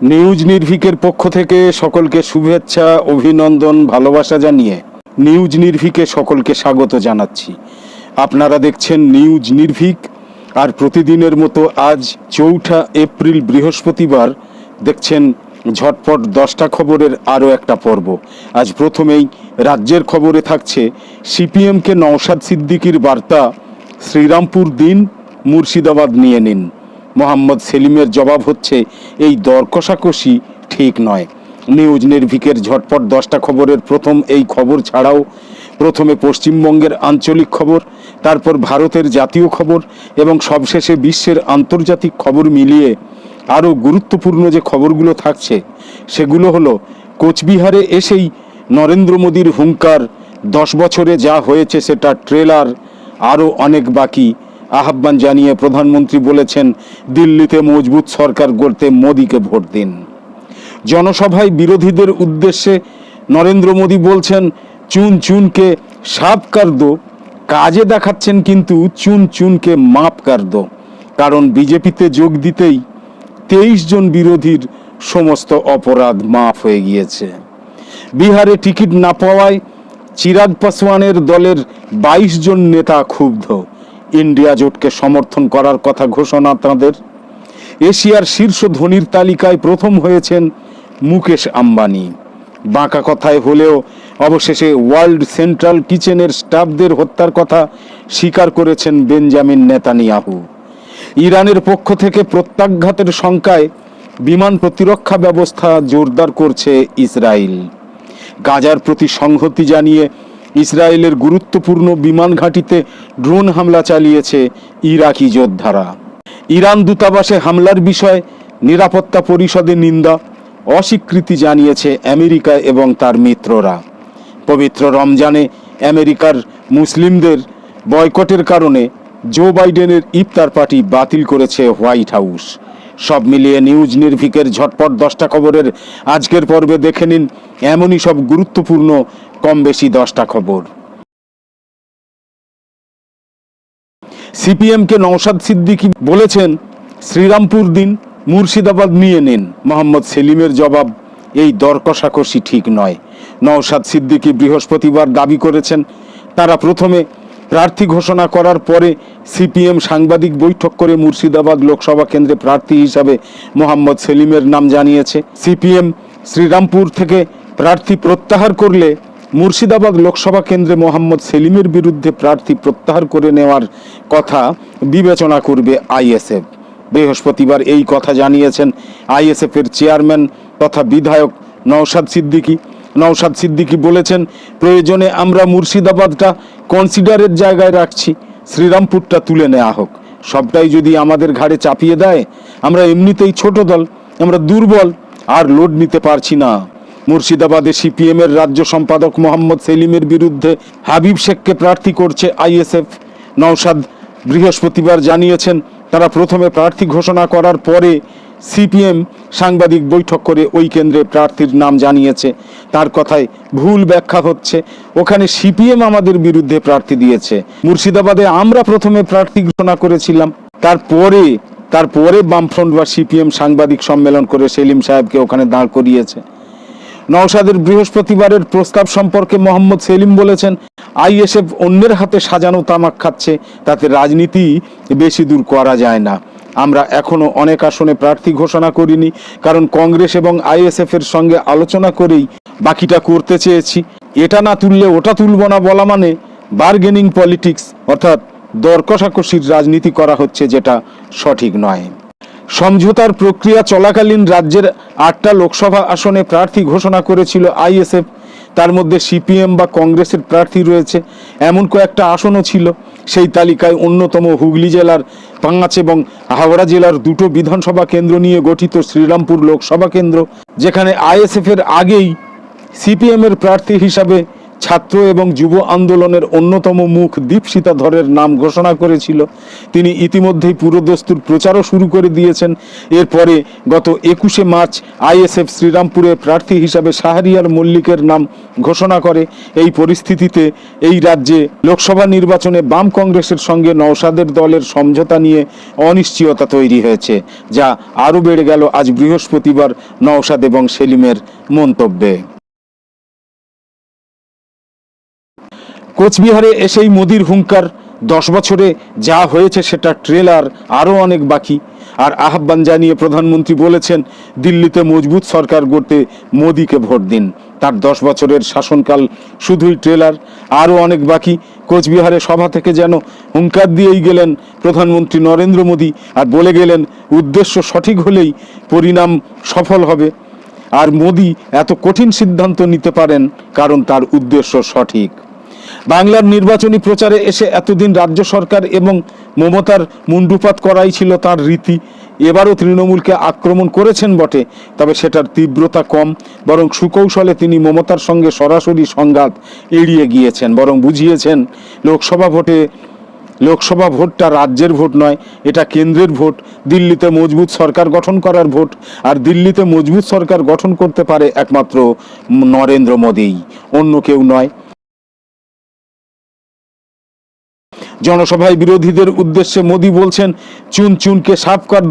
News নির্ভিকের পক্ষ থেকে সকলকে শুভেচ্ছা, অভিনন্দন, ভালোবাসা জানিয়ে নিউজ নির্ভিকে সকলকে স্বাগত জানাচ্ছি। আপনারা দেখছেন নিউজ নির্ভিক, আর প্রতিদিনের মতো আজ চৌঠা এপ্রিল বৃহস্পতিবার দেখছেন ঝটপট দশটা খবরের আরও একটা পর্ব। আজ প্রথমেই রাজ্যের খবরে থাকছে সিপিএমকে নওশাদ সিদ্দিকির বার্তা, শ্রীরামপুর দিন মুর্শিদাবাদ নিয়ে নিন। মোহাম্মদ সেলিমের জবাব হচ্ছে, এই দর কষাকষি ঠিক নয়। নিউজ নির্ভিকের ঝটপট দশটা খবরের প্রথম এই খবর ছাড়াও প্রথমে পশ্চিমবঙ্গের আঞ্চলিক খবর, তারপর ভারতের জাতীয় খবর এবং সবশেষে বিশ্বের আন্তর্জাতিক খবর মিলিয়ে আরও গুরুত্বপূর্ণ যে খবরগুলো থাকছে, সেগুলো হলো, কোচবিহারে এসেই নরেন্দ্র মোদীর হুঙ্কার, দশ বছরে যা হয়েছে সেটা ট্রেলার, আরও অনেক বাকি। আহ্বান জানিয়ে প্রধানমন্ত্রী বলেছেন, দিল্লিতে মজবুত সরকার গড়তে মোদীকে ভোট দিন। জনসভায় বিরোধীদের উদ্দেশ্যে নরেন্দ্র মোদী বলছেন, চুন চুনকে সাপ কার কাজে দেখাচ্ছেন কিন্তু চুন চুনকে মাপ কার কারণ বিজেপিতে যোগ দিতেই তেইশ জন বিরোধীর সমস্ত অপরাধ মাফ হয়ে গিয়েছে। বিহারে টিকিট না পাওয়ায় চিরাগ পাসওয়ানের দলের বাইশ জন নেতা ক্ষুব্ধ। ইন্ডিয়া জোটকে সমর্থন করার কথা ঘোষণা তাঁদের। এশিয়ার শীর্ষ ধনীর তালিকায় প্রথম হয়েছেন মুকেশ আম্বানি। বাঁকা কথায় হলেও অবশেষে ওয়ার্ল্ড সেন্ট্রাল কিচেনের স্টাফদের হত্যার কথা স্বীকার করেছেন বেঞ্জামিন নেতানিয়াহু। ইরানের পক্ষ থেকে প্রত্যাঘাতের শঙ্কায় বিমান প্রতিরক্ষা ব্যবস্থা জোরদার করছে ইসরায়েল গাজার প্রতি সংহতি জানিয়ে ইসরায়েলের গুরুত্বপূর্ণ বিমান ঘাঁটিতে ড্রোন হামলা চালিয়েছে ইরাকি যোদ্ধারা। ইরান দূতাবাসে হামলার বিষয়ে নিরাপত্তা পরিষদে নিন্দা, অস্বীকৃতি জানিয়েছে আমেরিকা এবং তার মিত্ররা। পবিত্র রমজানে আমেরিকার মুসলিমদের বয়কটের কারণে জো বাইডেনের ইফতার পার্টি বাতিল করেছে হোয়াইট হাউস। সব মিলিয়ে নিউজ নির্ভিকের ঝটপট দশটা খবরের আজকের পর্বে দেখে নিন এমনই সব গুরুত্বপূর্ণ কম বেশি দশটা খবর। সিপিএমকে নওশাদ সিদ্দিকী বলেছেন, শ্রীরামপুর দিন মুর্শিদাবাদ নিয়ে নিন। মোহাম্মদ সেলিমের জবাব, এই দর কষাকষি ঠিক নয়। নওশাদ সিদ্দিকী বৃহস্পতিবার দাবি করেছেন, তারা প্রথমে প্রার্থী ঘোষণা করার পরে সিপিএম সাংবাদিক বৈঠক করে মুর্শিদাবাদ লোকসভা কেন্দ্রে প্রার্থী হিসাবে মোহাম্মদ সেলিমের নাম জানিয়েছে। সিপিএম শ্রীরামপুর থেকে প্রার্থী প্রত্যাহার করলে মুর্শিদাবাদ লোকসভা কেন্দ্রে মোহাম্মদ সেলিমের বিরুদ্ধে প্রার্থী প্রত্যাহার করে নেওয়ার কথা বিবেচনা করবে আইএসএফ। বৃহস্পতিবার এই কথা জানিয়েছেন আইএসএফের চেয়ারম্যান তথা বিধায়ক নওশাদ সিদ্দিকী। নওশাদ সিদ্দিকী বলেছেন, প্রয়োজনে আমরা মুর্শিদাবাদটা কনসিডারের জায়গায় রাখছি, শ্রীরামপুরটা তুলে নেওয়া হোক। সবটাই যদি আমাদের ঘাড়ে চাপিয়ে দেয়, আমরা এমনিতেই ছোট দল, আমরা দুর্বল, আর লোড নিতে পারছি না। মুর্শিদাবাদে সিপিএম এর রাজ্য সম্পাদক মোহাম্মদ সেলিমের বিরুদ্ধে হাবিব শেখকে প্রার্থী করছে আইএসএফ। নওশাদ বৃহস্পতিবার জানিয়েছেন, তারা প্রথমে প্রার্থী ঘোষণা করার পরে সিপিএম সাংবাদিক বৈঠক করে ওই কেন্দ্রে প্রার্থীর নাম জানিয়েছে। তার কথায় ভুল ব্যাখ্যা হচ্ছে, ওখানে সিপিএম আমাদের বিরুদ্ধে প্রার্থী দিয়েছে। মুর্শিদাবাদে আমরা প্রথমে প্রার্থী ঘোষণা করেছিলাম, তারপরে তারপরে বামফ্রন্ট বা সিপিএম সাংবাদিক সম্মেলন করে সেলিম সাহেবকে ওখানে দাঁড় করিয়েছে। নওশাদের বৃহস্পতিবারের প্রস্তাব সম্পর্কে মোহাম্মদ সেলিম বলেছেন, আইএসএফ অন্যের হাতে সাজানো তামাক খাচ্ছে, তাতে রাজনীতি বেশি দূর করা যায় না। আমরা এখনও অনেক আসনে প্রার্থী ঘোষণা করিনি, কারণ কংগ্রেস এবং আইএসএফ এর সঙ্গে আলোচনা করেই বাকিটা করতে চেয়েছি। এটা না তুললে ওটা তুলব না বলা মানে বার্গেনিং পলিটিক্স অর্থাৎ দর কষাকষির রাজনীতি করা হচ্ছে যেটা সঠিক নয়। সমঝোতার প্রক্রিয়া চলাকালীন রাজ্যের আটটা লোকসভা আসনে প্রার্থী ঘোষণা করেছিল আইএসএফ। তার মধ্যে সিপিএম বা কংগ্রেসের প্রার্থী রয়েছে। এমন কয়েকটা আসনও ছিল। সেই তালিকায় অন্যতম হুগলি জেলার পাঁচ এবং হাওড়া জেলার দুটো বিধানসভা কেন্দ্র নিয়ে গঠিত শ্রীরামপুর লোকসভা কেন্দ্র, যেখানে আইএসএফ এর আগেই সিপিএম এর প্রার্থী হিসাবে ছাত্র এবং যুব আন্দোলনের অন্যতম মুখ দীপশিতা ধরের নাম ঘোষণা করেছিল। তিনি ইতিমধ্যেই পুরোদস্তুর প্রচারও শুরু করে দিয়েছেন। এরপরে গত একুশে মার্চ আইএসএফ শ্রীরামপুরে প্রার্থী হিসাবে শাহরিয়ার মল্লিকের নাম ঘোষণা করে। এই পরিস্থিতিতে এই রাজ্যে লোকসভা নির্বাচনে বাম কংগ্রেসের সঙ্গে নওশাদের দলের সমঝোতা নিয়ে অনিশ্চয়তা তৈরি হয়েছে, যা আরও বেড়ে গেল আজ বৃহস্পতিবার নওশাদ এবং সেলিমের মন্তব্যে। কোচবিহারে এসেই মোদির হুঙ্কার। দশ বছরে যা হয়েছে সেটা ট্রেলার, আরও অনেক বাকি। আর আহ্বান জানিয়ে প্রধানমন্ত্রী বলেছেন, দিল্লিতে মজবুত সরকার গড়তে মোদিকে ভোট দিন। তার দশ বছরের শাসনকাল শুধুই ট্রেলার, আরও অনেক বাকি। কোচবিহারে সভা থেকে যেন হুঙ্কার দিয়েই গেলেন প্রধানমন্ত্রী নরেন্দ্র মোদী আর বলে গেলেন, উদ্দেশ্য সঠিক হলেই পরিণাম সফল হবে। আর মোদি এত কঠিন সিদ্ধান্ত নিতে পারেন, কারণ তার উদ্দেশ্য সঠিক। বাংলার নির্বাচনী প্রচারে এসে এতদিন রাজ্য সরকার এবং মমতার মুন্ডুপাত করাই ছিল তার রীতি। এবারও তৃণমূলকে আক্রমণ করেছেন বটে, তবে সেটার তীব্রতা কম, বরং সুকৌশলে তিনি মমতার সঙ্গে সরাসরি সংঘাত এড়িয়ে গিয়েছেন, বরং বুঝিয়েছেন, লোকসভা ভোটে, লোকসভা ভোটটা রাজ্যের ভোট নয়, এটা কেন্দ্রের ভোট। দিল্লিতে মজবুত সরকার গঠন করার ভোট, আর দিল্লিতে মজবুত সরকার গঠন করতে পারে একমাত্র নরেন্দ্র মোদীই অন্য কেউ নয়। জনসভায় বিরোধীদের উদ্দেশ্যে মোদি বলছেন, চুন চুনকে সাফ কর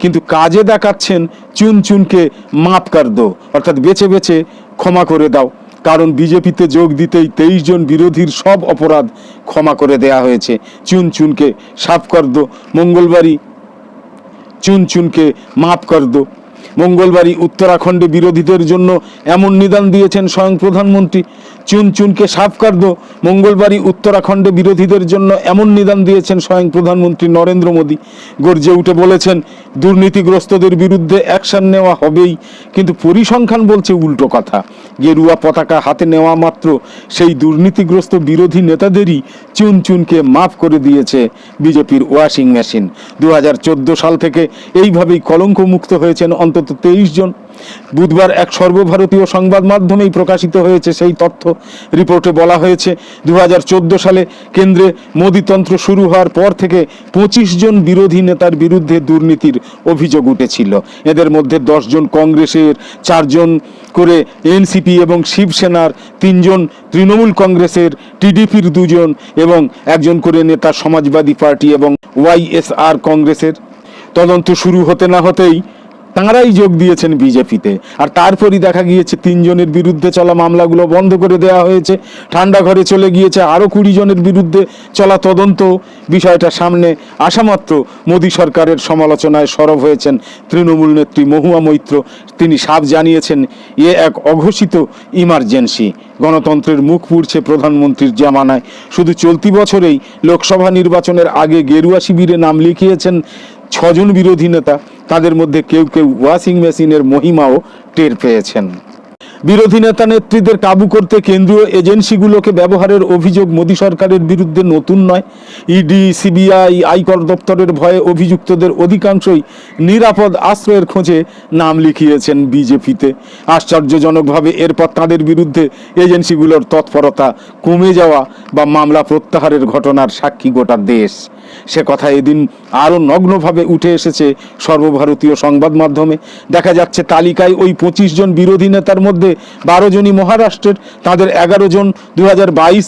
কিন্তু কাজে দেখাচ্ছেন, চুন চুনকে মাপ কর দো। অর্থাৎ বেছে বেছে ক্ষমা করে দাও। কারণ বিজেপিতে যোগ দিতেই তেইশ জন বিরোধীর সব অপরাধ ক্ষমা করে দেয়া হয়েছে। চুন চুনকে সাফ কর মঙ্গলবারই, চুন চুনকে মাফ কর দো। মঙ্গলবারই উত্তরাখণ্ডে বিরোধীদের জন্য এমন নিদান দিয়েছেন স্বয়ং প্রধানমন্ত্রী। চুন চুনকে সাফ মঙ্গলবারই উত্তরাখণ্ডে বিরোধীদের জন্য এমন নিদান দিয়েছেন স্বয়ং প্রধানমন্ত্রী নরেন্দ্র মোদী। গর্জে উঠে বলেছেন, দুর্নীতিগ্রস্তদের বিরুদ্ধে অ্যাকশন নেওয়া হবেই। কিন্তু পরিসংখ্যান বলছে উল্টো কথা। গেরুয়া পতাকা হাতে নেওয়া মাত্র সেই দুর্নীতিগ্রস্ত বিরোধী নেতাদেরই চুন চুনকে মাফ করে দিয়েছে বিজেপির ওয়াশিং মেশিন। দু হাজার চোদ্দ সাল থেকে এইভাবেই কলঙ্ক মুক্ত হয়েছেন অন্তত তেইশ জন। বুধবার এক সর্বভারতীয় সংবাদ মাধ্যমেই প্রকাশিত হয়েছে সেই তথ্য রিপোর্টে বলা হয়েছে দু হাজার চোদ্দ সালে কেন্দ্রে মোদিতন্ত্র শুরু হওয়ার পর থেকে পঁচিশ জন বিরোধী নেতার বিরুদ্ধে দুর্নীতির অভিযোগ উঠেছিল। এদের মধ্যে জন কংগ্রেসের চারজন করে এনসিপি এবং শিবসেনার তিনজন তৃণমূল কংগ্রেসের, টিডিপির দুজন এবং একজন করে নেতা সমাজবাদী পার্টি এবং ওয়াইএসআর কংগ্রেসের। তদন্ত শুরু হতে না হতেই তাঁরাই যোগ দিয়েছেন বিজেপিতে। আর তারপরই দেখা গিয়েছে, তিনজনের বিরুদ্ধে চলা মামলাগুলো বন্ধ করে দেওয়া হয়েছে। ঠান্ডা ঘরে চলে গিয়েছে আরও কুড়ি জনের বিরুদ্ধে চলা তদন্ত। বিষয়টা সামনে আসামাত্র মোদী সরকারের সমালোচনায় সরব হয়েছেন তৃণমূল নেত্রী মহুয়া মৈত্র। তিনি সাফ জানিয়েছেন, এ এক অঘোষিত ইমার্জেন্সি। গণতন্ত্রের মুখ পুড়ছে প্রধানমন্ত্রীর জামানায়। শুধু চলতি বছরেই লোকসভা নির্বাচনের আগে গেরুয়া শিবিরে নাম লিখিয়েছেন ছজন বিরোধী নেতা তাদের মধ্যে কেউ কেউ ওয়াশিং মেশিনের মহিমাও টের পেয়েছেন। বিরোধী নেতা নেত্রীদের কাবু করতে কেন্দ্রীয় এজেন্সিগুলোকে ব্যবহারের অভিযোগ মোদী সরকারের বিরুদ্ধে নতুন নয়। ইডি, সিবিআই, আয়কর দপ্তরের ভয়ে অভিযুক্তদের অধিকাংশই নিরাপদ আশ্রয়ের খোঁজে নাম লিখিয়েছেন বিজেপিতে। আশ্চর্যজনকভাবে এরপর তাদের বিরুদ্ধে এজেন্সিগুলোর তৎপরতা কমে যাওয়া বা মামলা প্রত্যাহারের ঘটনার সাক্ষী গোটা দেশ। সে কথা এদিন আরও নগ্নভাবে উঠে এসেছে সর্বভারতীয় সংবাদ মাধ্যমে। দেখা যাচ্ছে তালিকায় ওই পঁচিশ জন বিরোধী নেতার মধ্যে বারো জনই মহারাষ্ট্রের, তাদের এগারো জন দু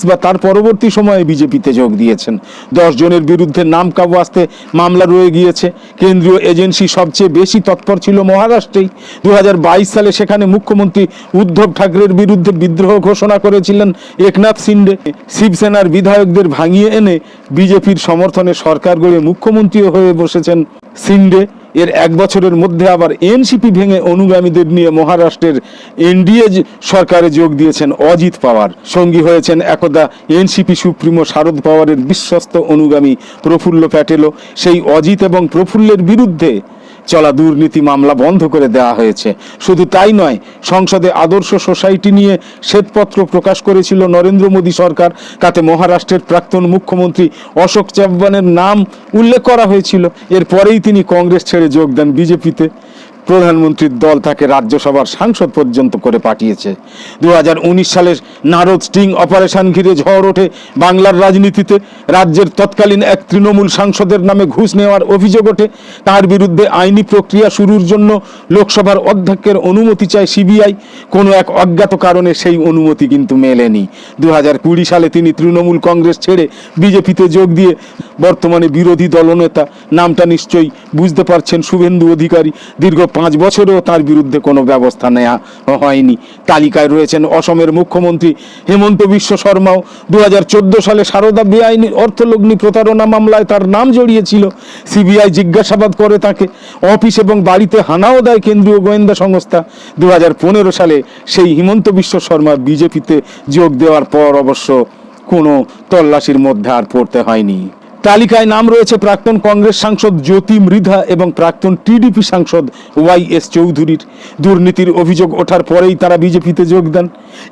বা তার পরবর্তী সময়ে বিজেপিতে যোগ দিয়েছেন। দশ জনের বিরুদ্ধে নাম কাবু আসতে মামলা রয়ে গিয়েছে। কেন্দ্রীয় এজেন্সি সবচেয়ে বেশি তৎপর ছিল মহারাষ্ট্রেই। দু হাজার বাইশ সালে সেখানে মুখ্যমন্ত্রী উদ্ধব ঠাকরের বিরুদ্ধে বিদ্রোহ ঘোষণা করেছিলেন একনাথ সিন্ডে। শিবসেনার বিধায়কদের ভাঙিয়ে এনে বিজেপির সমর্থনে সরকার গড়ে মুখ্যমন্ত্রীও হয়ে বসেছেন সিন্ডে। এর এক বছরের মধ্যে আবার এনসিপি ভেঙে অনুগামীদের নিয়ে মহারাষ্ট্রের এনডিএ সরকারে যোগ দিয়েছেন অজিত পাওয়ার। সঙ্গী হয়েছেন একদা এনসিপি সুপ্রিমো শারদ পাওয়ারের বিশ্বস্ত অনুগামী প্রফুল্ল প্যাটেলও। সেই অজিত এবং প্রফুল্লের বিরুদ্ধে চলা দুর্নীতি মামলা বন্ধ করে দেওয়া হয়েছে। শুধু তাই নয়, সংসদে আদর্শ সোসাইটি নিয়ে শ্বেতপত্র প্রকাশ করেছিল নরেন্দ্র মোদী সরকার। তাতে মহারাষ্ট্রের প্রাক্তন মুখ্যমন্ত্রী অশোক চাব্বানের নাম উল্লেখ করা হয়েছিল। এরপরেই তিনি কংগ্রেস ছেড়ে যোগ দেন বিজেপিতে। প্রধানমন্ত্রীর দল তাকে রাজ্যসভার সাংসদ পর্যন্ত করে পাঠিয়েছে। দুহাজার উনিশ সালের নারদ স্টিং অপারেশন ঘিরে ঝড় ওঠে বাংলার রাজনীতিতে। রাজ্যের তৎকালীন এক তৃণমূল সাংসদের নামে ঘুষ নেওয়ার অভিযোগ ওঠে। তার বিরুদ্ধে আইনি প্রক্রিয়া শুরুর জন্য লোকসভার অধ্যক্ষের অনুমতি চায় সিবিআই। কোনো এক অজ্ঞাত কারণে সেই অনুমতি কিন্তু মেলেনি। দু হাজার কুড়ি সালে তিনি তৃণমূল কংগ্রেস ছেড়ে বিজেপিতে যোগ দিয়ে বর্তমানে বিরোধী দলনেতা। নামটা নিশ্চয়ই বুঝতে পারছেন শুভেন্দু অধিকারী। দীর্ঘ পাঁচ বছরেও তার বিরুদ্ধে কোনো ব্যবস্থা নেওয়া হয়নি। তালিকায় রয়েছেন অসমের মুখ্যমন্ত্রী হেমন্ত বিশ্ব শর্মাও। দু হাজার চোদ্দ সালে সারদা বেআইনি অর্থলগ্নি প্রতারণা মামলায় তার নাম জড়িয়েছিল। সিবিআই জিজ্ঞাসাবাদ করে তাকে। অফিস এবং বাড়িতে হানাও দেয় কেন্দ্রীয় গোয়েন্দা সংস্থা। দু হাজার পনেরো সালে সেই হিমন্ত বিশ্ব শর্মা বিজেপিতে যোগ দেওয়ার পর অবশ্য কোনো তল্লাশির মধ্যে আর পড়তে হয়নি। তালিকায় নাম রয়েছে প্রাক্তন কংগ্রেস সাংসদ জ্যোতি মৃধা এবং প্রাক্তন টিডিপি সাংসদ ওয়াই এস চৌধুরীর। দুর্নীতির অভিযোগ ওঠার পরেই তারা বিজেপিতে যোগ দেন।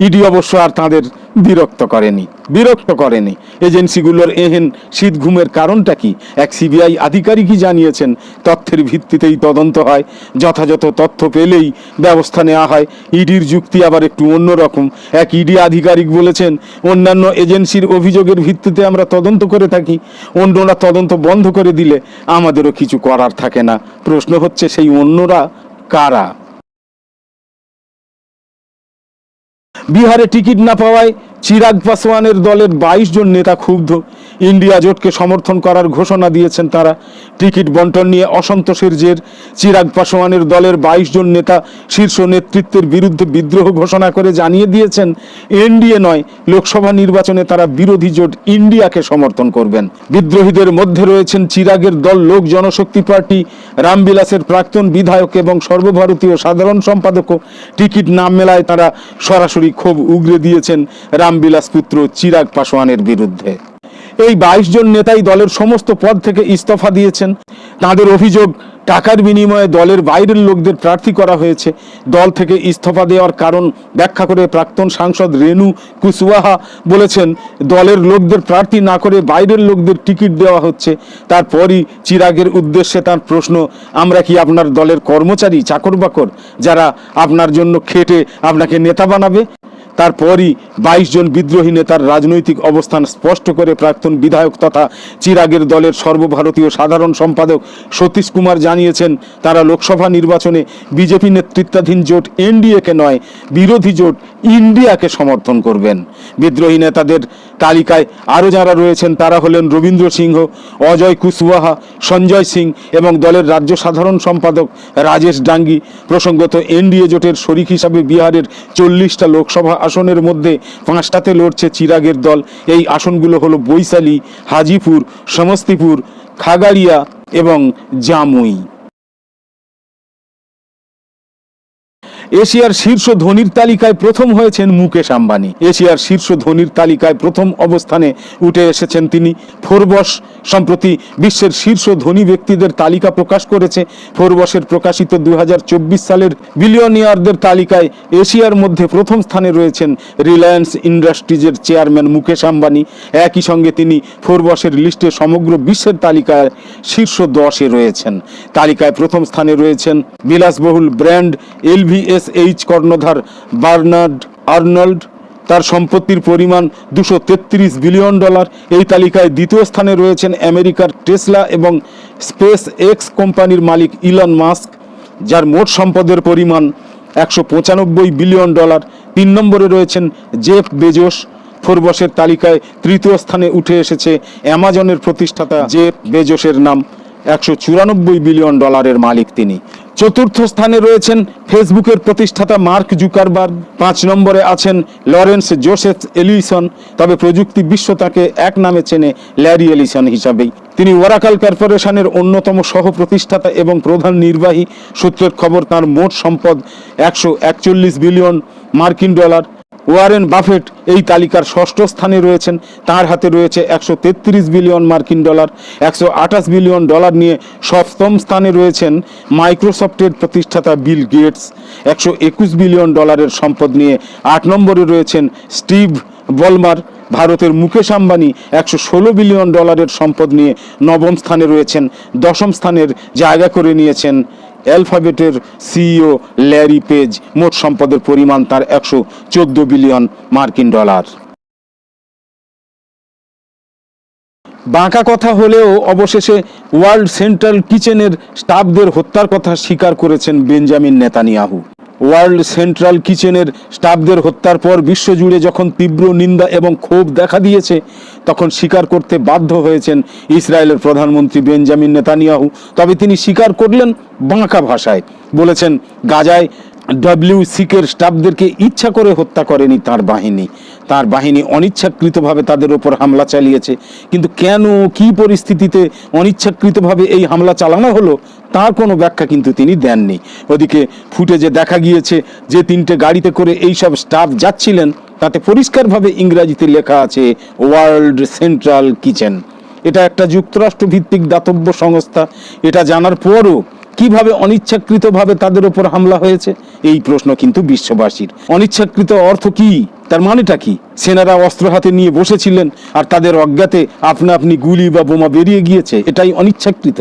ইডি অবশ্য আর তাদের বিরক্ত করেনি বিরক্ত করেনি। এজেন্সিগুলোর এহেন শীত ঘুমের কারণটা কি? এক সিবিআই আধিকারিকই জানিয়েছেন, তথ্যের ভিত্তিতেই তদন্ত হয়। যথাযথ তথ্য পেলেই ব্যবস্থা নেওয়া হয়। ইডির যুক্তি আবার একটু অন্যরকম। এক ইডি আধিকারিক বলেছেন, অন্যান্য এজেন্সির অভিযোগের ভিত্তিতে আমরা তদন্ত করে থাকি। অন্যরা তদন্ত বন্ধ করে দিলে আমাদেরও কিছু করার থাকে না। প্রশ্ন হচ্ছে, সেই অন্যরা কারা? বিহারে টিকিট না পাওয়ায় চিরাগ পাসওয়ানের দলের বাইশ জন নেতা ক্ষুব্ধ। ইন্ডিয়া জোটকে সমর্থন করার ঘোষণা দিয়েছেন তারা। টিকিট বন্টন নিয়ে অসন্তোষের জের, চিরাগ পাসওয়ানের দলের বাইশ জন নেতা শীর্ষ নেতৃত্বের বিরুদ্ধে বিদ্রোহ ঘোষণা করে জানিয়ে দিয়েছেন, এনডিএ নয়, লোকসভা নির্বাচনে তারা বিরোধী জোট ইন্ডিয়াকে সমর্থন করবেন। বিদ্রোহীদের মধ্যে রয়েছেন চিরাগের দল লোক জনশক্তি পার্টি, রামবিলাসের প্রাক্তন বিধায়ক এবং সর্বভারতীয় সাধারণ সম্পাদকও টিকিট না মেলায় তারা সরাসরি ক্ষোভ উগরে দিয়েছেন রামবিলাস পুত্র চিরাগ পাসওয়ানের বিরুদ্ধে। এই বাইশ জন নেতাই দলের সমস্ত পদ থেকে ইস্তফা দিয়েছেন। তাদের অভিযোগ, টাকার বিনিময়ে দলের বাইরের লোকদের প্রার্থী করা হয়েছে। দল থেকে ইস্তফা দেওয়ার কারণ ব্যাখ্যা করে প্রাক্তন সাংসদ রেনু কুশওয়াহা বলেছেন, দলের লোকদের প্রার্থী না করে বাইরের লোকদের টিকিট দেওয়া হচ্ছে। তারপরই চিরাগের উদ্দেশ্যে তার প্রশ্ন, আমরা কি আপনার দলের কর্মচারী চাকর বাকর যারা আপনার জন্য খেটে আপনাকে নেতা বানাবে? তারপরই বাইশ জন বিদ্রোহী নেতার রাজনৈতিক অবস্থান স্পষ্ট করে প্রাক্তন বিধায়ক তথা চিরাগের দলের সর্বভারতীয় সাধারণ সম্পাদক সতীশ কুমার জানিয়েছেন, তারা লোকসভা নির্বাচনে বিজেপি নেতৃত্বাধীন জোট এনডিএকে নয়, বিরোধী জোট ইন্ডিয়াকে সমর্থন করবেন। বিদ্রোহী নেতাদের তালিকায় আরও যারা রয়েছেন, তারা হলেন রবীন্দ্র সিংহ, অজয় কুশওয়াহা, সঞ্জয় সিং এবং দলের রাজ্য সাধারণ সম্পাদক রাজেশ ডাঙ্গি। প্রসঙ্গত, এনডিএ জোটের শরিক হিসাবে বিহারের চল্লিশটা লোকসভা আসনের মধ্যে পাঁচটাতে লড়ছে চিরাগের দল। এই আসনগুলো হলো বৈশালী, হাজিপুর, সমস্তিপুর, খাগাড়িয়া এবং জামুই। এশিয়ার শীর্ষ ধনীর তালিকায় প্রথম হয়েছেন মুকেশ আম্বানি। এশিয়ার শীর্ষ ধনীর তালিকায় প্রথম অবস্থানে উঠে এসেছেন তিনি। ফোরবস, সম্প্রতি বিশ্বের শীর্ষ ধনী ব্যক্তিদের তালিকা প্রকাশ করেছে। ফোরবসের প্রকাশিত দুই হাজার চব্বিশ সালের বিলিয়নিয়ারদের তালিকায় এশিয়ার মধ্যে প্রথম স্থানে রয়েছেন রিলায়েন্স ইন্ডাস্ট্রিজের চেয়ারম্যান মুকেশ আম্বানি। একই সঙ্গে তিনি ফোরবসের লিস্টে সমগ্র বিশ্বের তালিকায় শীর্ষ দশে রয়েছেন। তালিকায় প্রথম স্থানে রয়েছেন বিলাসবহুল ব্র্যান্ড এলভিএস এইচ কর্ণধার বার্নার্ড আর্নল্ড, তার সম্পত্তির পরিমাণ দুশো বিলিয়ন ডলার। এই তালিকায় দ্বিতীয় স্থানে রয়েছেন আমেরিকার টেসলা এবং স্পেস এক্স কোম্পানির মালিক ইলন মাস্ক, যার মোট সম্পদের পরিমাণ একশো পঁচানব্বই বিলিয়ন ডলার। তিন নম্বরে রয়েছেন জেফ বেজোস। ফোরবসের তালিকায় তৃতীয় স্থানে উঠে এসেছে অ্যামাজনের প্রতিষ্ঠাতা জেফ বেজোসের নাম। একশো চুরানব্বই বিলিয়ন ডলারের মালিক তিনি। চতুর্থ স্থানে রয়েছেন ফেসবুকের প্রতিষ্ঠাতা মার্ক জুকারবার্গ। পাঁচ নম্বরে আছেন লরেন্স জোসেফ এলিসন। তবে প্রযুক্তি বিশ্ব তাকে এক নামে চেনে ল্যারি এলিসন হিসাবেই। তিনি ওয়ারাকাল কর্পোরেশনের অন্যতম সহ প্রতিষ্ঠাতা এবং প্রধান নির্বাহী। সূত্রের খবর, তার মোট সম্পদ একশো একচল্লিশ বিলিয়ন মার্কিন ডলার। ওয়ারেন বাফেট এই তালিকার ষষ্ঠ স্থানে রয়েছেন। তার হাতে রয়েছে একশো তেত্রিশ বিলিয়ন মার্কিন ডলার, একশো আঠাশ বিলিয়ন ডলার নিয়ে সপ্তম স্থানে রয়েছেন মাইক্রোসফটের প্রতিষ্ঠাতা বিল গেটস। একশো একুশ বিলিয়ন ডলারের সম্পদ নিয়ে আট নম্বরে রয়েছেন স্টিভ বলমার। ভারতের মুকেশ আম্বানি একশো ষোলো বিলিয়ন ডলারের সম্পদ নিয়ে নবম স্থানে রয়েছেন। দশম স্থানের জায়গা করে নিয়েছেন অ্যালফাবেটের সিইও ল্যারি পেজ মোট সম্পদের পরিমাণ তার একশো চোদ্দ বিলিয়ন মার্কিন ডলার। বাঁকা কথা হলেও অবশেষে ওয়ার্ল্ড সেন্ট্রাল কিচেনের স্টাফদের হত্যার কথা স্বীকার করেছেন বেঞ্জামিন নেতানিয়াহু। ওয়ার্ল্ড সেন্ট্রাল কিচেনের স্টাফদের হত্যার পর বিশ্বজুড়ে যখন তীব্র নিন্দা এবং ক্ষোভ দেখা দিয়েছে, তখন স্বীকার করতে বাধ্য হয়েছেন ইসরায়েলের প্রধানমন্ত্রী বেঞ্জামিন নেতানিয়াহু। তবে তিনি স্বীকার করলেন বাঁকা ভাষায়। বলেছেন, গাজায় ডব্লিউ সিকের স্টাফদেরকে ইচ্ছা করে হত্যা করেনি তার বাহিনী। তার বাহিনী অনিচ্ছাকৃতভাবে তাদের ওপর হামলা চালিয়েছে। কিন্তু কেন, কি পরিস্থিতিতে অনিচ্ছাকৃতভাবে এই হামলা চালানো হলো, তার কোনো ব্যাখ্যা কিন্তু তিনি দেননি। ওদিকে ফুটেজে দেখা গিয়েছে যে তিনটে গাড়িতে করে এই সব স্টাফ যাচ্ছিলেন, তাতে পরিষ্কারভাবে ইংরাজিতে লেখা আছে, ওয়ার্ল্ড সেন্ট্রাল কিচেন। এটা একটা যুক্তরাষ্ট্র ভিত্তিক দাতব্য সংস্থা। এটা জানার পরও কীভাবে অনিচ্ছাকৃতভাবে তাদের উপর হামলা হয়েছে? এই প্রশ্ন কিন্তু বিশ্ববাসীর। অনিচ্ছাকৃত অর্থ কি? তার মানেটা কি? সেনারা অস্ত্র হাতে নিয়ে বসেছিলেন আর তাদের অজ্ঞাতে আপনা আপনি গুলি বা বোমা বেরিয়ে গিয়েছে, এটাই অনিচ্ছাকৃত।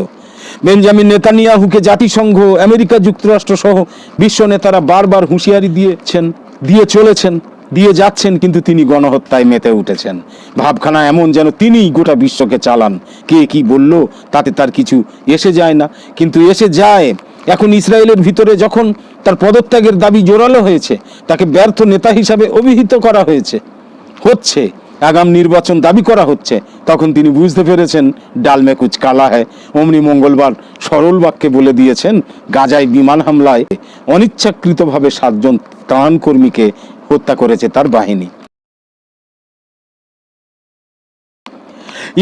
বেঞ্জামিন নেতানিয়াহুকে জাতিসংঘ, আমেরিকা যুক্তরাষ্ট্র সহ বিশ্ব নেতারা বারবার হুঁশিয়ারি দিয়েছেন, দিয়ে চলেছেন। দিয়ে যাচ্ছেন, কিন্তু তিনি গণহত্যায় মেতে উঠেছেন। ভাবখানা এমন যেন তিনিই গোটা বিশ্বকে চালান। কে কি বলল, তাতে তার কিছু এসে যায় না। কিন্তু এসে যায়, এখন ইসরায়েলের ভিতরে যখন তার পদত্যাগের দাবি জোরালো হয়েছে, তাকে ব্যর্থ নেতা হিসাবে অভিহিত করা হয়েছে। হচ্ছে, আগাম নির্বাচন দাবি করা হচ্ছে। তখন তিনি বুঝতে পেরেছেন, ডালমে কুচ কালা হ্যায়। অমনি মঙ্গলবার সরল বাক্যে বলে দিয়েছেন, গাজায় বিমান হামলায় অনিচ্ছাকৃতভাবে সাতজন ত্রাণ কর্মীকে হত্যা করেছে তার বাহিনী।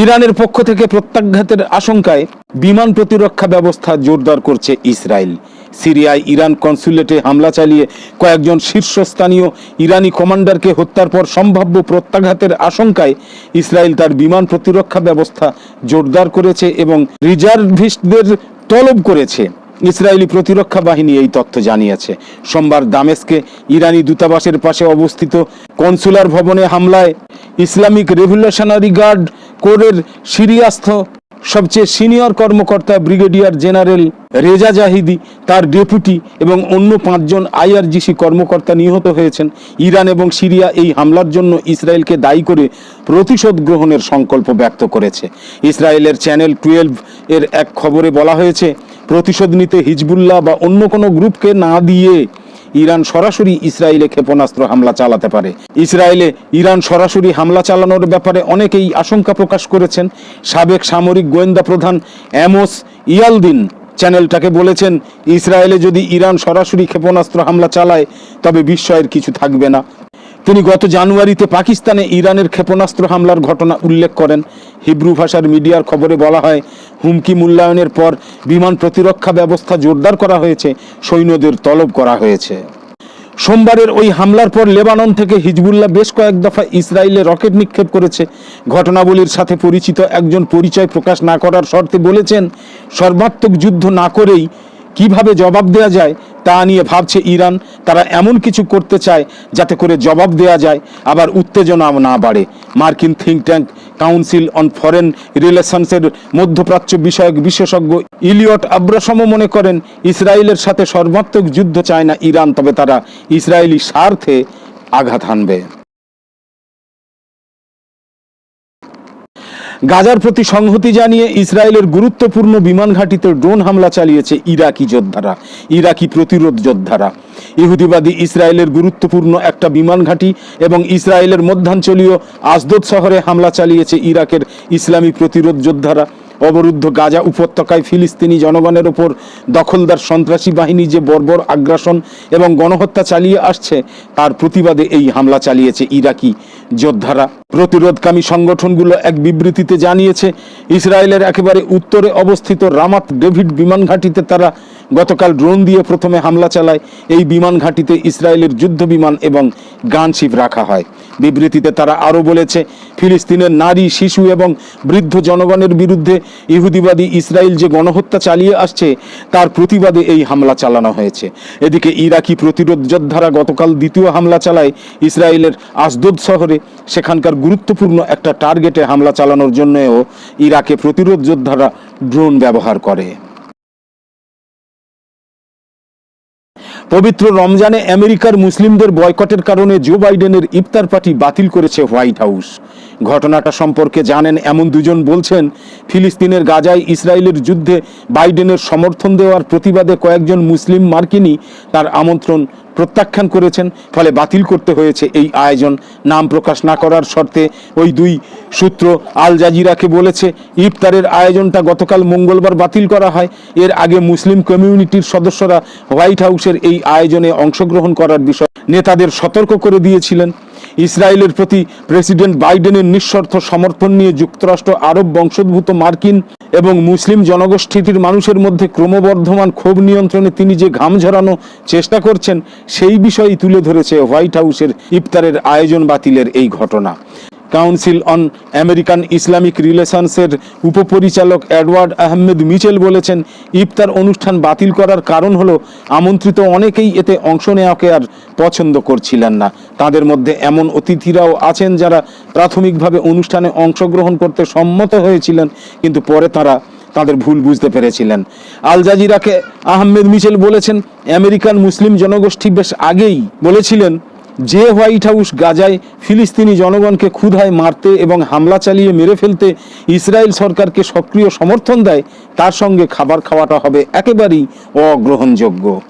ইরানের পক্ষ থেকে প্রত্যাঘাতের আশঙ্কায় বিমান প্রতিরক্ষা ব্যবস্থা জোরদার করছে ইসরায়েল। সিরিয়ায় ইরান কনসুলেটে হামলা চালিয়ে কয়েকজন শীর্ষস্থানীয় ইরানি কমান্ডারকে হত্যার পর সম্ভাব্য প্রত্যাঘাতের আশঙ্কায় ইসরায়েল তার বিমান প্রতিরক্ষা ব্যবস্থা জোরদার করেছে এবং রিজার্ভিস্টদের তলব করেছে। ইসরায়েলি প্রতিরক্ষা বাহিনী এই তথ্য জানিয়েছে। সোমবার দামেস্কে ইরানি দূতাবাসের পাশে অবস্থিত কনসুলার ভবনে হামলায় ইসলামিক রেভলিউশনারি গার্ড কোরের সিরিয়াস্থ সবচেয়ে সিনিয়র কর্মকর্তা ব্রিগেডিয়ার জেনারেল রেজা জাহিদি, তার ডেপুটি এবং অন্য পাঁচজন আইআরজিসি কর্মকর্তা নিহত হয়েছেন। ইরান এবং সিরিয়া এই হামলার জন্য ইসরায়েলকে দায়ী করে প্রতিশোধ গ্রহণের সংকল্প ব্যক্ত করেছে। ইসরায়েলের চ্যানেল টুয়েলভ এর এক খবরে বলা হয়েছে প্রতিশোধ নিতে হিজবুল্লাহ বা অন্য কোনো গ্রুপকে না দিয়ে ইরান সরাসরি ইসরায়েলে ক্ষেপণাস্ত্র হামলা চালাতে পারে। ইসরায়েলে ইরান সরাসরি হামলা চালানোর ব্যাপারে অনেকেই আশঙ্কা প্রকাশ করেছেন। সাবেক সামরিক গোয়েন্দা প্রধান অ্যামোস ইয়ালদিন চ্যানেলটাকে বলেছেন, ইসরায়েলে যদি ইরান সরাসরি ক্ষেপণাস্ত্র হামলা চালায়, তবে বিস্ময়ের কিছু থাকবে না। তিনি গত জানুয়ারিতে পাকিস্তানে ইরানের ক্ষেপণাস্ত্র হামলার ঘটনা উল্লেখ করেন। হিব্রু ভাষার মিডিয়ার খবরে বলা হয়, হুমকি মূল্যায়নের পর বিমান প্রতিরক্ষা ব্যবস্থা জোরদার করা হয়েছে, সৈন্যদের তলব করা হয়েছে। সোমবারের ওই হামলার পর লেবানন থেকে হিজবুল্লাহ বেশ কয়েক দফা ইসরায়েলে রকেট নিক্ষেপ করেছে। ঘটনাবলীর সাথে পরিচিত একজন পরিচয় প্রকাশ না করার শর্তে বলেছেন, সর্বাত্মক যুদ্ধ না করেই কীভাবে জবাব দেওয়া যায় তা নিয়ে ভাবছে ইরান। তারা এমন কিছু করতে চায় যাতে করে জবাব দেয়া যায়, আবার উত্তেজনা না বাড়ে। মার্কিন think tank council on foreign রিলেশনসের মধ্যপ্রাচ্য বিষয়ক বিশেষজ্ঞ ইলিয়ট আব্রাসম মনে করেন, ইসরায়েলের সাথে সর্বাত্মক যুদ্ধ চায় না ইরান, তবে তারা ইসরায়েলি স্বার্থে আঘাত হানবে। গাজার প্রতি সংহতি জানিয়ে ইসরায়েলের গুরুত্বপূর্ণ বিমান ঘাঁটিতে ড্রোন হামলা চালিয়েছে ইরাকি যোদ্ধারা, ইরাকি প্রতিরোধ যোদ্ধারা। ইহুদিবাদী ইসরায়েলের গুরুত্বপূর্ণ একটা বিমান ঘাঁটি এবং ইসরায়েলের মধ্যাঞ্চলীয় আসদোদ শহরে হামলা চালিয়েছে ইরাকের ইসলামী প্রতিরোধ যোদ্ধারা। অবরুদ্ধ গাজা উপত্যকায় ফিলিস্তিনি জনগণের ওপর দখলদার সন্ত্রাসী বাহিনী যে বর্বর আগ্রাসন এবং গণহত্যা চালিয়ে আসছে, তার প্রতিবাদে এই হামলা চালিয়েছে ইরাকি যোদ্ধারা। প্রতিরোধকামী সংগঠনগুলো এক বিবৃতিতে জানিয়েছে, ইসরায়েলের একেবারে উত্তরে অবস্থিত রামাত ডেভিড বিমান ঘাঁটিতে তারা গতকাল ড্রোন দিয়ে প্রথমে হামলা চালায় এই বিমান ঘাঁটিতে ইসরায়েলের যুদ্ধ বিমান এবং গানশিপ রাখা হয়। বিবৃতিতে তারা আরও বলেছে, ফিলিস্তিনের নারী, শিশু এবং বৃদ্ধ জনগণের বিরুদ্ধে ইহুদিবাদী ইসরায়েল যে গণহত্যা চালিয়ে আসছে, তার প্রতিবাদে এই হামলা চালানো হয়েছে। এদিকে ইরাকি প্রতিরোধ যোদ্ধারা গতকাল দ্বিতীয় হামলা চালায় ইসরায়েলের আসদোদ শহরে। সেখানকার গুরুত্বপূর্ণ একটা টার্গেটে হামলা চালানোর জন্যও ইরাকে প্রতিরোধ যোদ্ধারা ড্রোন ব্যবহার করে। পবিত্র রমজানে আমেরিকার মুসলিমদের বয়কটের কারণে জো বাইডেনের ইফতার পার্টি বাতিল করেছে হোয়াইট হাউস। ঘটনাটা সম্পর্কে জানেন এমন দুজন বলছেন, ফিলিস্তিনের গাজায় ইসরায়েলের যুদ্ধে বাইডেনের সমর্থন দেওয়ার প্রতিবাদে কয়েকজন মুসলিম মার্কিনী তার আমন্ত্রণ প্রত্যাখ্যান করেছেন, ফলে বাতিল করতে হয়েছে এই আয়োজন। নাম প্রকাশ না করার শর্তে ওই দুই সূত্র আল জাজিরাকে বলেছে, ইফতারের আয়োজনটা গতকাল মঙ্গলবার বাতিল করা হয়। এর আগে মুসলিম কমিউনিটির সদস্যরা হোয়াইট হাউসের এই আয়োজনে অংশগ্রহণ করার বিষয়ে নেতাদের সতর্ক করে দিয়েছিলেন। ইসরায়েলের প্রতি প্রেসিডেন্ট বাইডেনের নিঃস্বার্থ সমর্থন নিয়ে যুক্তরাষ্ট্র আরব বংশোদ্ভূত মার্কিন এবং মুসলিম জনগোষ্ঠীটির মানুষের মধ্যে ক্রমবর্ধমান ক্ষোভ নিয়ন্ত্রণে তিনি যে ঘাম ঝরানো চেষ্টা করছেন, সেই বিষয়ই তুলে ধরেছে হোয়াইট হাউসের ইফতারের আয়োজন বাতিলের এই ঘটনা। কাউন্সিল অন আমেরিকান ইসলামিক রিলেশনসের উপপরিচালক এডওয়ার্ড আহমেদ মিচেল বলেছেন, ইফতার অনুষ্ঠান বাতিল করার কারণ হলো আমন্ত্রিত অনেকেই এতে অংশ নেওয়াকে আর পছন্দ করছিলেন না। তাদের মধ্যে এমন অতিথিরাও আছেন যারা প্রাথমিকভাবে অনুষ্ঠানে অংশগ্রহণ করতে সম্মত হয়েছিলেন, কিন্তু পরে তারা তাদের ভুল বুঝতে পেরেছিলেন। আল জাজিরাকে আহমেদ মিচেল বলেছেন, আমেরিকান মুসলিম জনগোষ্ঠী বেশ আগেই বলেছিলেন যে হোয়াইট হাউস গাজায় ফিলিস্তিনি জনগণকে ক্ষুধায় মারতে এবং হামলা চালিয়ে মেরে ফেলতে ইসরায়েল সরকারকে সক্রিয় সমর্থন দেয়, তার সঙ্গে খাবার খাওয়াটা হবে একেবারেই অগ্রহণযোগ্য।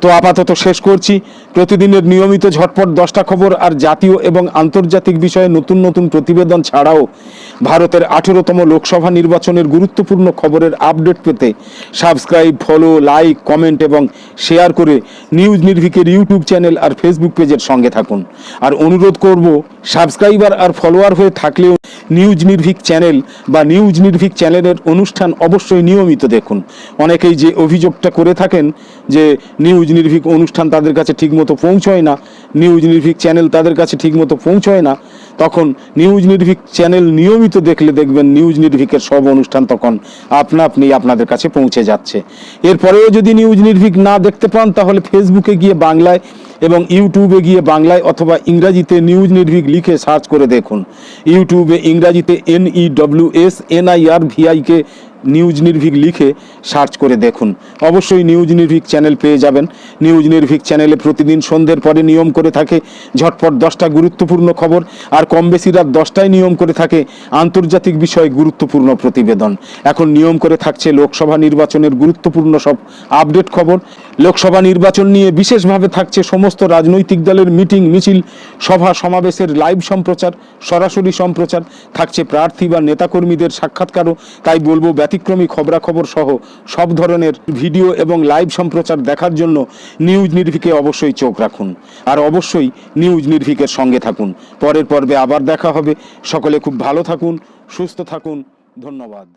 তো আপাতত শেষ করছি। প্রতিদিনের নিয়মিত ঝটপট দশটা খবর আর জাতীয় এবং আন্তর্জাতিক বিষয়ে নতুন নতুন প্রতিবেদন ছাড়াও ভারতের আঠেরোতম লোকসভা নির্বাচনের গুরুত্বপূর্ণ খবরের আপডেট পেতে সাবস্ক্রাইব, ফলো, লাইক, কমেন্ট এবং শেয়ার করে নিউজ নির্ভিকের ইউটিউব চ্যানেল আর ফেসবুক পেজের সঙ্গে থাকুন। আর অনুরোধ করব, সাবস্ক্রাইবার আর ফলোয়ার হয়ে থাকলেও নিউজ নির্ভিক চ্যানেল বা নিউজ নির্ভিক চ্যানেলের অনুষ্ঠান অবশ্যই নিয়মিত দেখুন। অনেকেই যে অভিযোগটা করে থাকেন যে নিউজ নির্ভিক অনুষ্ঠান তাদের কাছে ঠিকমতো পৌঁছয় না নিউজ নির্ভিক চ্যানেল তাদের কাছে ঠিকমতো পৌঁছয় না, তখন নিউজ নির্ভিক চ্যানেল নিয়মিত দেখলে দেখবেন নিউজ নির্ভিকের সব অনুষ্ঠান তখন আপনা আপনি আপনাদের কাছে পৌঁছে যাচ্ছে। এরপরেও যদি নিউজ নির্ভিক না দেখতে পান, তাহলে ফেসবুকে গিয়ে বাংলায় এবং ইউটিউবে গিয়ে বাংলায় অথবা ইংরাজিতে নিউজ নির্ভিক লিখে সার্চ করে দেখুন। ইউটিউবে ইংরাজিতে N E W S N I R V I K news Nirbhik লিখে সার্চ করে দেখুন। অবশ্যই নিউজ নির্ভিক চ্যানেল পেয়ে যাবেন। নিউজ নির্ভিক চ্যানেলে প্রতিদিন সন্ধ্যের পরে নিয়ম করে থাকে ঝটপট দশটা গুরুত্বপূর্ণ খবর আর কম বেশি রাত দশটায় নিয়ম করে থাকে আন্তর্জাতিক বিষয়ে গুরুত্বপূর্ণ প্রতিবেদন। এখন নিয়ম করে থাকছে লোকসভা নির্বাচনের গুরুত্বপূর্ণ সব আপডেট খবর। লোকসভা নির্বাচন নিয়ে বিশেষভাবে থাকছে সমস্ত রাজনৈতিক দলের মিটিং, মিছিল, সভা সমাবেশের লাইভ সম্প্রচার, সরাসরি সম্প্রচার। থাকছে প্রার্থী বা নেতাকর্মীদের সাক্ষাৎকারও, তাই বলব ব্যতিক্রমী খবরাখবর সহ সব ধরনের ভিডিও এবং লাইভ সম্প্রচার দেখার জন্য নিউজ নির্ভিকে অবশ্যই চোখ রাখুন। আর অবশ্যই নিউজ নির্ভিকের সঙ্গে থাকুন। পরের পর্বে আবার দেখা হবে। সকলে খুব ভালো থাকুন, সুস্থ থাকুন। ধন্যবাদ।